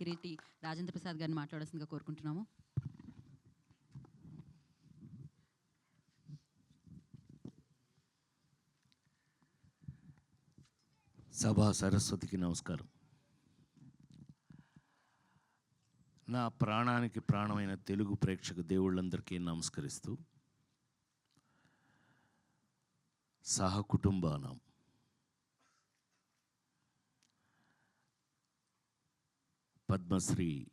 కిరీటి రాజేంద్ర ప్రసాద్ గారిని మాట్లాడాల్సిందిగా కోరుకుంటున్నాము. సభా సరస్వతికి నమస్కారం. నా ప్రాణానికి ప్రాణమైన తెలుగు ప్రేక్షక దేవుళ్ళందరికీ నమస్కరిస్తూ సహకుటుంబానం పద్మశ్రీ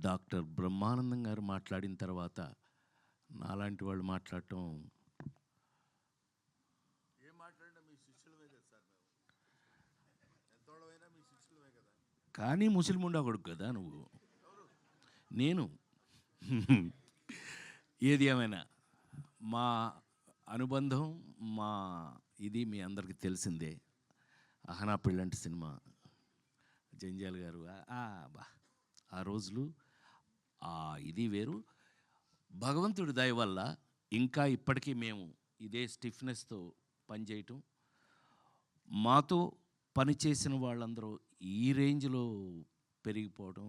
డాక్టర్ బ్రహ్మానందం గారు మాట్లాడిన తర్వాత నాలాంటి వాళ్ళు మాట్లాడటం కానీ ముసలిముండా కొడుకు కదా నువ్వు? నేను? ఏది ఏమైనా? మా అనుబంధం మా ఇది మీ అందరికీ తెలిసిందే. అహనా పెళ్ళంటి సినిమా. జంజాల్ గారు. ఆ- బా. ఆ రోజులు ఇది వేరు. భగవంతుడి దయ వల్ల ఇంకా ఇప్పటికీ మేము ఇదే స్టిఫ్నెస్తో పనిచేయటం మాతో పనిచేసిన వాళ్ళందరూ ఈ రేంజ్లో పెరిగిపోవడం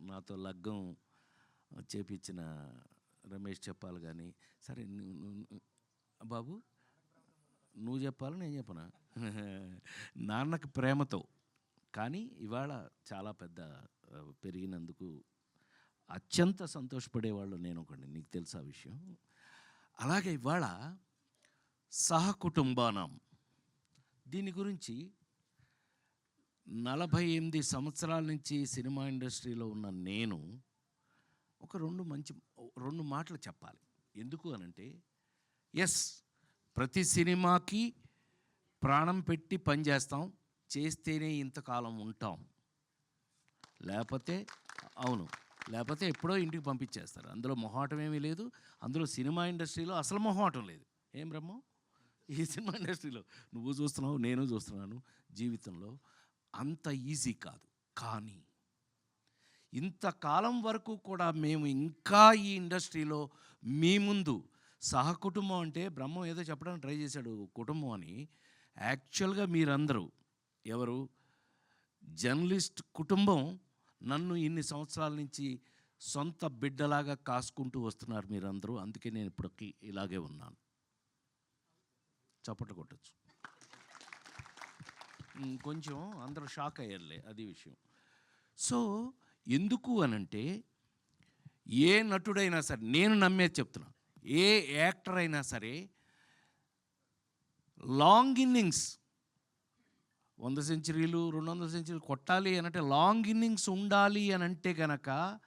నాతో లగ్గం చేపించిన రమేష్ చెప్పాలి కానీ సరే బాబు నువ్వు చెప్పాలి నేను చెప్పనా? నాన్నకి ప్రేమతో. కానీ ఇవాళ చాలా పెద్ద పెరిగినందుకు అత్యంత సంతోషపడేవాళ్ళు నేను ఒకటి నీకు తెలుసా విషయం? అలాగే ఇవాళ సహకుటుంబానం. దీని గురించి నలభై ఎనిమిది సంవత్సరాల నుంచి సినిమా ఇండస్ట్రీలో ఉన్న నేను ఒక రెండు మంచి రెండు మాటలు చెప్పాలి. ఎందుకు అనంటే ఎస్ ప్రతి సినిమాకి ప్రాణం పెట్టి పనిచేస్తాం. చేస్తేనే ఇంతకాలం ఉంటాం. లేకపోతే అవును. లేకపోతే ఎప్పుడో ఇంటికి పంపించేస్తారు. అందులో మొహాటం ఏమీ లేదు. అందులో సినిమా ఇండస్ట్రీలో అసలు మొహాటం లేదు. ఏం బ్రహ్మ? ఈ సినిమా ఇండస్ట్రీలో నువ్వు చూస్తున్నావు నేను చూస్తున్నాను జీవితంలో. అంత ఈజీ కాదు. కానీ ఇంతకాలం వరకు కూడా మేము ఇంకా ఈ ఇండస్ట్రీలో మీ ముందు సహకుటుంబం అంటే బ్రహ్మం ఏదో చెప్పడానికి ట్రై చేశాడు కుటుంబం అని. యాక్చువల్గా మీరందరూ ఎవరు? జర్నలిస్ట్ కుటుంబం నన్ను ఇన్ని సంవత్సరాల నుంచి సొంత బిడ్డలాగా కాసుకుంటూ వస్తున్నారు మీరందరూ. అందుకే నేను ఇప్పటికి ఇలాగే ఉన్నాను. చప్పట్లు కొట్టచ్చు. కొంచెం అందరూ షాక్ అయ్యారులే అది విషయం. సో ఎందుకు అనంటే ఏ నటుడైనా సరే నేను నమ్మేది చెప్తున్నా ఏ యాక్టర్ అయినా సరే లాంగ్ ఇన్నింగ్స్ వంద సెంచరీలు రెండు వందల సెంచరీలు కొట్టాలి అనంటే లాంగ్ ఇన్నింగ్స్ ఉండాలి అని అంటే గనక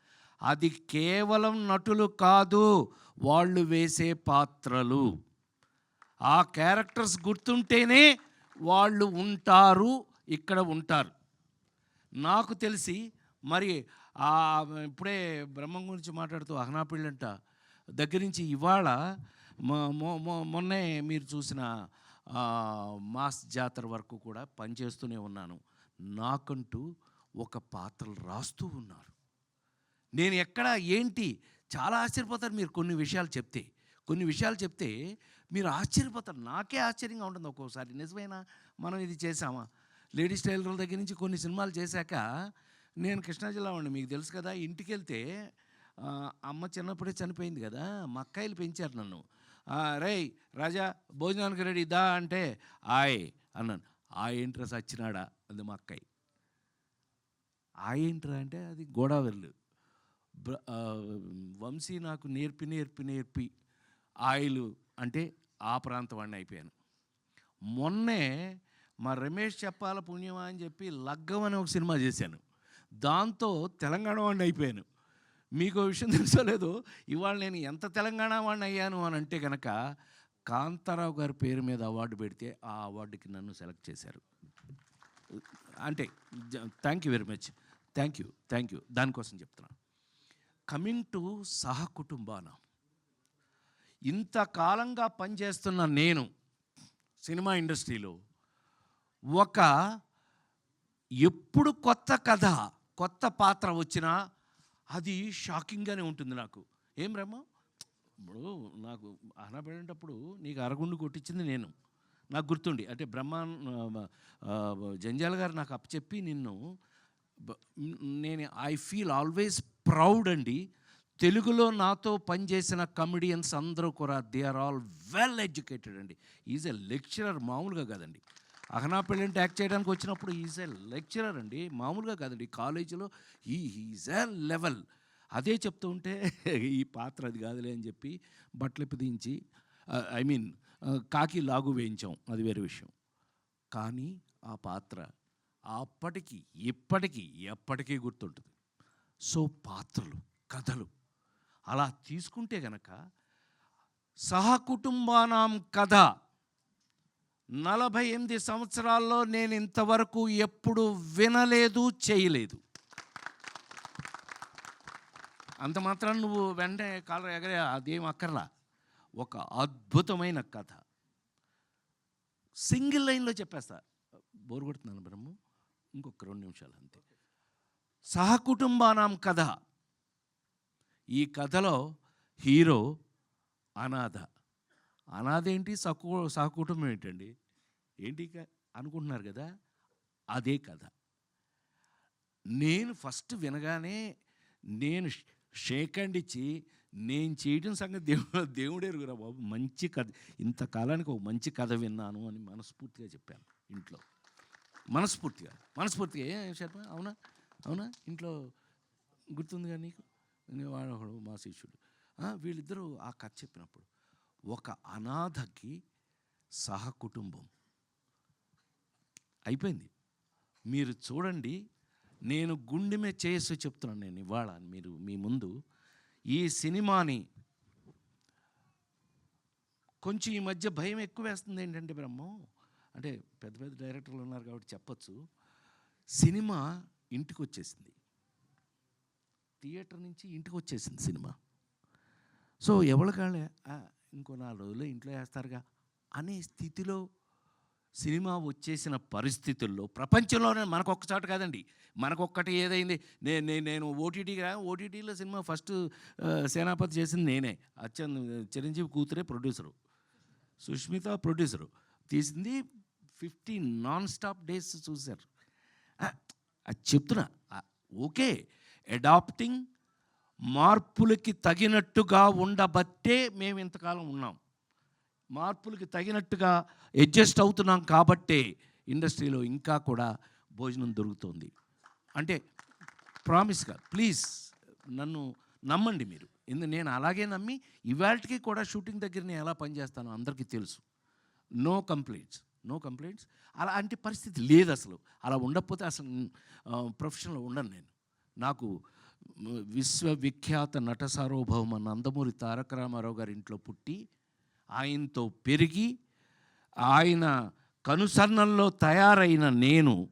అది కేవలం నటులు కాదు వాళ్ళు వేసే పాత్రలు. ఆ క్యారెక్టర్స్ గుర్తుంటేనే వాళ్ళు ఉంటారు ఇక్కడ ఉంటారు. నాకు తెలిసి మరి ఆ ఇప్పుడే బ్రహ్మం గురించి మాట్లాడుతూ అహనాపిళ్ళంట దగ్గర నుంచి ఇవాళ మొన్నే మీరు చూసిన మాస్ జాతర వరకు కూడా పనిచేస్తూనే ఉన్నాను. నాకంటూ ఒక పాత్రలు రాస్తూ ఉన్నారు. నేను ఎక్కడ ఏంటి? చాలా ఆశ్చర్యపోతారు మీరు కొన్ని విషయాలు చెప్తే. కొన్ని విషయాలు చెప్తే మీరు ఆశ్చర్యపోతారు. నాకే ఆశ్చర్యంగా ఉంటుంది ఒక్కోసారి. నిజమేనా? మనం ఇది చేసామా లేడీస్ టైలర్ల దగ్గర నుంచి కొన్ని సినిమాలు చేశాక నేను కృష్ణా జిల్లా ఉండి మీకు తెలుసు కదా ఇంటికి వెళ్తే అమ్మ చిన్నప్పుడే చనిపోయింది కదా మా అక్కాయిలు పెంచారు నన్ను. ఆ, రేయ్ రాజా భోజనానికి రెడీ దా అంటే ఆయ్ అన్నాను. ఆ ఏంట్రా సచ్చినాడా? అది మా అక్కయ్య. ఆ ఏంట్రా అంటే అది గోదావరిలు వంశీ నాకు నేర్పి నేర్పి నేర్పి ఆయిలు అంటే ఆ ప్రాంతం వాడిని అయిపోయాను. మొన్నే మా రమేష్ చెప్పాల పుణ్యమా అని చెప్పి లగ్గం అని ఒక సినిమా చేశాను. దాంతో తెలంగాణ వాడిని అయిపోయాను. మీకు విషయం తెలుసో లేదు ఇవాళ నేను ఎంత తెలంగాణ వాడిని అయ్యాను అని అంటే కనుక కాంతారావు గారి పేరు మీద అవార్డు పెడితే ఆ అవార్డుకి నన్ను సెలెక్ట్ చేశారు. అంటే thank you very much thank you thank you దానికోసం చెప్తున్నాను కమింగ్ టు సహకుటుంబాన. ఇంతకాలంగా పనిచేస్తున్న నేను సినిమా ఇండస్ట్రీలో ఒక ఎప్పుడు కొత్త కథ కొత్త పాత్ర వచ్చినా అది షాకింగ్గానే ఉంటుంది నాకు. ఏం రమ్మ? ఇప్పుడు నాకు అనబడేటప్పుడు నీకు అరగుండు కొట్టించింది నేను. నాకు గుర్తుండి. అంటే బ్రహ్మ జంజాల గారు నాకు అప్పచెప్పి నిన్ను నేను ఐ ఫీల్ ఆల్వేస్ ప్రౌడ్ అండి. తెలుగులో నాతో పనిచేసిన కమెడియన్స్ అందరూ కూడా they are all well educated అండి. ఈజ్ ఎ లెక్చరర్ మామూలుగా కాదండి. అహనా పెళ్ళిని ట్యాక్ చేయడానికి వచ్చినప్పుడు ఈజ్ ఎ లెక్చరర్ అండి. మామూలుగా కాదండి. కాలేజీలో ఈ ఈజ్ ఎ లెవెల్ అదే చెప్తూ ఉంటే ఈ పాత్ర అది కాదులే అని చెప్పి బట్టలు పిదించి ఐ మీన్ కాకి లాగు వేయించాం. అది వేరే విషయం. కానీ ఆ పాత్ర అప్పటికి ఇప్పటికీ ఎప్పటికీ గుర్తుంటుంది. సో పాత్రలు కథలు అలా తీసుకుంటే గనక సహకుటుంబానాం కథ నలభై ఎనిమిది సంవత్సరాల్లో నేను ఇంతవరకు ఎప్పుడు వినలేదు చేయలేదు. అంత మాత్రం నువ్వు వెంటనే కాలర ఎగరే అదేం అక్కర్లా. ఒక అద్భుతమైన కథ. సింగిల్ లైన్లో చెప్పేస్తా. బోరు కొడుతున్నాను బ్రహ్మ? ఇంకొక రెండు నిమిషాలు అంతే. సహకుటుంబానాం కథ. ఈ కథలో హీరో అనాథ. అనాథ ఏంటి సహకు సహకుటుంబం ఏంటండి? ఏంటి అనుకుంటున్నారు కదా? అదే కథ. నేను ఫస్ట్ వినగానే నేను షేక్ అండ్ ఇచ్చి నేను చేయడం సంగతి దేవుడు దేవుడే ఎరుగురా బాబు. మంచి కథ. ఇంతకాలానికి ఒక మంచి కథ విన్నాను అని మనస్ఫూర్తిగా చెప్పాను ఇంట్లో. మనస్ఫూర్తిగా. మనస్ఫూర్తిగా. ఏ శర్మ? అవునా? అవునా? ఇంట్లో గుర్తుందిగా నీకు? వాడు మా శిష్యుడు. వీళ్ళిద్దరూ ఆ కథ చెప్పినప్పుడు ఒక అనాథకి సహకుటుంబం. అయిపోయింది. మీరు చూడండి నేను గుండెమే చేసి చెప్తున్నాను నేను ఇవాళ మీరు మీ ముందు. ఈ సినిమాని కొంచెం ఈ మధ్య భయం ఎక్కువ వేస్తుంది ఏంటంటే బ్రహ్మ అంటే పెద్ద పెద్ద డైరెక్టర్లు ఉన్నారు కాబట్టి చెప్పచ్చు. సినిమా ఇంటికి వచ్చేసింది థియేటర్ నుంచి ఇంటికి వచ్చేసింది సినిమా. సో ఎవరికాళ్ళే ఇంకో నాలుగు రోజులు ఇంట్లో వేస్తారుగా. అనే స్థితిలో సినిమా వచ్చేసిన పరిస్థితుల్లో ప్రపంచంలోనే మనకొక్కచాటు కాదండి. మనకొక్కటి ఏదైంది? నేను నేను నేను ఓటీటీగా ఓటీటీలో సినిమా ఫస్ట్ సేనాపతి చేసింది నేనే. అచ్చన్ చిరంజీవి కూతురే ప్రొడ్యూసరు. సుష్మిత ప్రొడ్యూసరు. తీసింది ఫిఫ్టీ నాన్ స్టాప్ డేస్ చూశారు. అది చెప్తున్నా. ఓకే. అడాప్టింగ్ మార్పులకి తగినట్టుగా ఉండబట్టే మేము ఇంతకాలం ఉన్నాం. మార్పులకి తగినట్టుగా అడ్జస్ట్ అవుతున్నాం కాబట్టే ఇండస్ట్రీలో ఇంకా కూడా భోజనం దొరుకుతుంది. అంటే ప్రామిస్గా ప్లీజ్ నన్ను నమ్మండి మీరు. ఎందు నేను అలాగే నమ్మి ఇవాళకి కూడా షూటింగ్ దగ్గర నేను ఎలా పనిచేస్తానో అందరికీ తెలుసు. No complaints no complaints. అలాంటి పరిస్థితి లేదు అసలు. అలా ఉండకపోతే అసలు ప్రొఫెషన్లో ఉండను నేను. నాకు విశ్వవిఖ్యాత నట సార్వభౌమ నందమూరి తారక రామారావు గారి ఇంట్లో పుట్టి ఆయనతో పెరిగి ఆయన కనుసన్నల్లో తయారైన నేను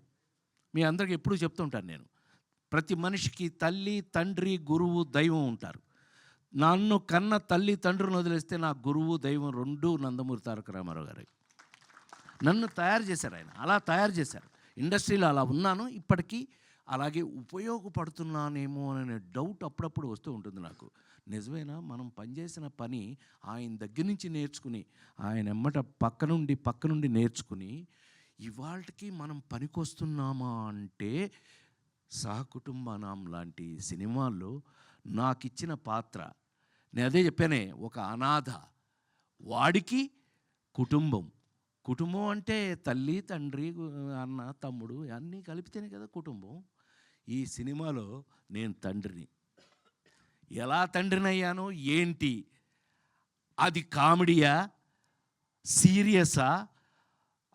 మీ అందరికి ఎప్పుడూ చెప్తుంటాను నేను ప్రతి మనిషికి తల్లి తండ్రి గురువు దైవం ఉంటారు. నన్ను కన్న తల్లి తండ్రిని వదిలేస్తే నా గురువు దైవం రెండు నందమూరి తారక రామారావు గారు. నన్ను తయారు చేశారు ఆయన అలా తయారు చేశారు. ఇండస్ట్రీలో అలా ఉన్నాను ఇప్పటికీ అలాగే ఉపయోగపడుతున్నానేమో అనే డౌట్ అప్పుడప్పుడు వస్తూ ఉంటుంది నాకు. నిజమేనా? మనం పనిచేసిన పని ఆయన దగ్గర నుంచి నేర్చుకుని ఆయన ఎమ్మట పక్క నుండి పక్క నుండి నేర్చుకుని ఇవాళకి మనం పనికొస్తున్నామా అంటే సహకుటుంబనాం లాంటి సినిమాల్లో నాకు ఇచ్చిన పాత్ర నేను అదే చెప్పానే ఒక అనాథ. వాడికి కుటుంబం. కుటుంబం అంటే తల్లి తండ్రి అన్న తమ్ముడు అన్నీ కలిపితేనే కదా కుటుంబం. ఈ సినిమాలో నేను తండ్రిని. ఎలా తండ్రినయ్యానో ఏంటి? అది కామెడీయా? సీరియసా?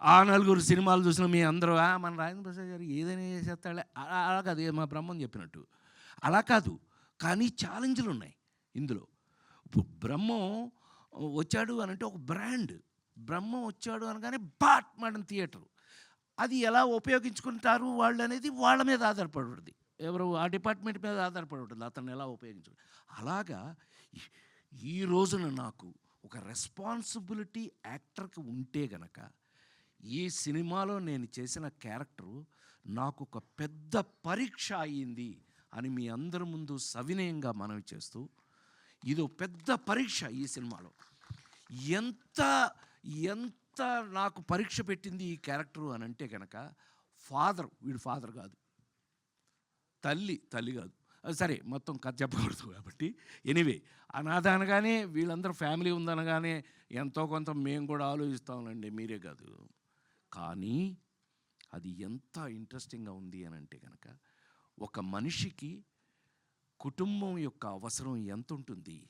ఆ నలుగురు సినిమాలు చూసిన మీ అందరూ మన రాజేంద్ర ప్రసాద్ గారు ఏదైనా చేసేస్తాడే అలా అలా కాదు మా బ్రహ్మం చెప్పినట్టు. అలా కాదు కానీ ఛాలెంజ్లు ఉన్నాయి ఇందులో. ఇప్పుడు బ్రహ్మం వచ్చాడు అని అంటే ఒక బ్రాండ్. బ్రహ్మం వచ్చాడు అనగానే బాట్ మటన్ థియేటర్. అది ఎలా ఉపయోగించుకుంటారు వాళ్ళు అనేది వాళ్ళ మీద ఆధారపడి ఉంటుంది ఎవరు ఆ డిపార్ట్మెంట్ మీద ఆధారపడి ఉంటుంది అతను ఎలా ఉపయోగించు అలాగా ఈ- రోజున నాకు ఒక రెస్పాన్సిబిలిటీ యాక్టర్కి ఉంటే గనక ఈ సినిమాలో నేను చేసిన క్యారెక్టరు నాకు ఒక పెద్ద పరీక్ష అయ్యింది అని మీ అందరి ముందు సవినయంగా మనవి చేస్తూ ఇది పెద్ద పరీక్ష ఈ సినిమాలో. ఎంత ఎంత నాకు పరీక్ష పెట్టింది ఈ క్యారెక్టరు అని అంటే కనుక ఫాదర్ వీడు ఫాదర్ కాదు. తల్లి తల్లి కాదు. అది సరే మొత్తం కథ చెప్పకూడదు కాబట్టి. ఎనీవే అనాథ అనగానే వీళ్ళందరూ ఫ్యామిలీ ఉందనగానే ఎంతో కొంత మేము కూడా ఆలోచిస్తామండి మీరే కాదు. కానీ అది ఎంత ఇంట్రెస్టింగ్గా ఉంది అని అంటే కనుక ఒక మనిషికి కుటుంబం యొక్క అవసరం ఎంత ఉంటుంది